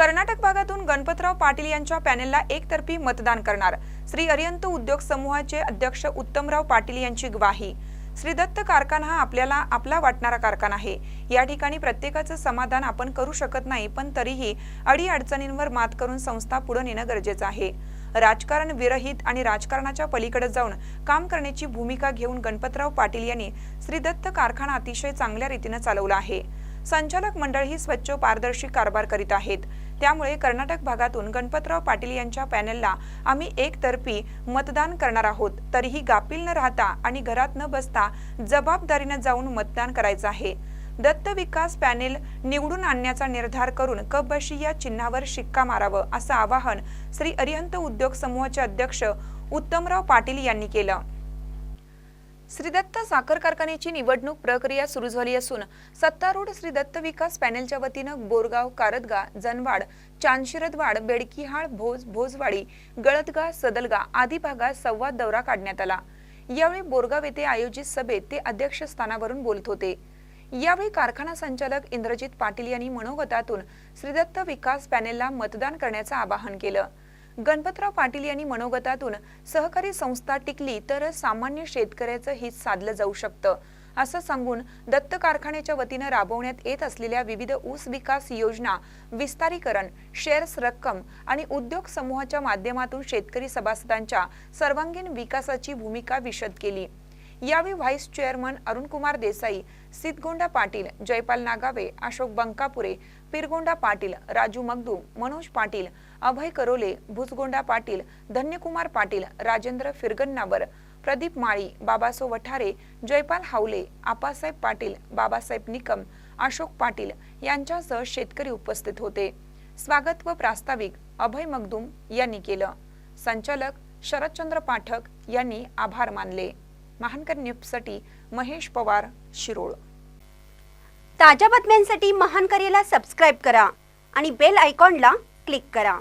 कर्नाटक भागातून गणपतराव पाटील यांच्या पॅनेलला एकतर्फी मतदान करणार. श्री अरियंत उद्योग समूहाचे अध्यक्ष उत्तमराव पाटील यांची ग्वाही. श्री दत्त कारखाना हा आपल्याला आपला वाटणारा कारखाना आहे. या ठिकाणी प्रत्येकाचं समाधान आपण करू शकत नाही पण तरीही अडीअडचणींवर मात करून संस्था पुढे नेणं गरजेचं आहे. राजकारण विरहित आणि राजकारणाच्या पलीकडे जाऊन काम करण्याची भूमिका घेऊन गणपतराव पाटील यांनी श्री दत्त कारखाना अतिशय चांगल्या रीतीनं चालवला आहे. संचालक मंडळ ही स्वच्छ पारदर्शी कारभार करीत आहेत. त्यामुळे कर्नाटक भागातून गणपतराव पाटील यांच्या पॅनेलला आम्ही एकतर्फी मतदान करणार आहोत. तरीही गापील न राहता आणि घरात न बसता जबाबदारीनं जाऊन मतदान करायचं आहे. दत्त विकास पॅनेल निवडून आणण्याचा निर्धार करून कबशी या चिन्हावर शिक्का मारावं असं आवाहन श्री अरिहंत उद्योग समूहाचे अध्यक्ष उत्तमराव पाटील यांनी केलं. श्रीदत्त साखर कारखान्याची निवडणूक प्रक्रिया सुरू झाली असून सत्तारूढ श्रीदत्त विकास पॅनेलच्या वतीनं बोरगाव कारदगा जनवाड चांशिरदवाड बेडकीहाळ भोज भोजवाडी गळदगा सदलगा आदी भागात संवाद दौरा काढण्यात आला. यावेळी बोरगाव येथे आयोजित सभेत ते अध्यक्षस्थानावरून बोलत होते. यावेळी कारखाना संचालक इंद्रजित पाटील यांनी मनोगतातून श्रीदत्त विकास पॅनेलला मतदान करण्याचं आवाहन केलं. गणपतराव पाटील यांनी मनोगतातून सहकारी संस्था टिकली तर सामान्य शेतकऱ्याचं हित साधलं जाऊ शकतं. असं सांगून दत्त कारखान्याच्या वतीनं राबवण्यात येत असलेल्या विविध ऊस विकास योजना विस्तारीकरण शेअर्स रक्कम आणि उद्योग समूहाच्या माध्यमातून शेतकरी सभासदांच्या सर्वांगीण विकासाची भूमिका विशद केली. यावेळी व्हाईस चेअरमन अरुणकुमार देसाई सिद्धगोंडा पाटील जयपाल नागावे अशोक बंकापुरे पिरगोंडा पाटील राजू मगदूम मनोज पाटील अभय करोले भुजगोंडा पाटील धन्यकुमार पाटील राजेंद्र फिरगन्नावर प्रदीप माळी बाबासो वठारे जयपाल हावले आपासाहेब पाटील बाबासाहेब निकम अशोक पाटील यांच्यासह शेतकरी उपस्थित होते. स्वागत व प्रास्ताविक अभय मगदूम यांनी केलं. संचालक शरदचंद्र पाठक यांनी आभार मानले. महानकर न्यूजसाठी महेश पवार शिरोळ. ताज्या बातम्यांसाठी महानकरेला सबस्क्राईब करा आणि बेल आयकॉनला क्लिक करा.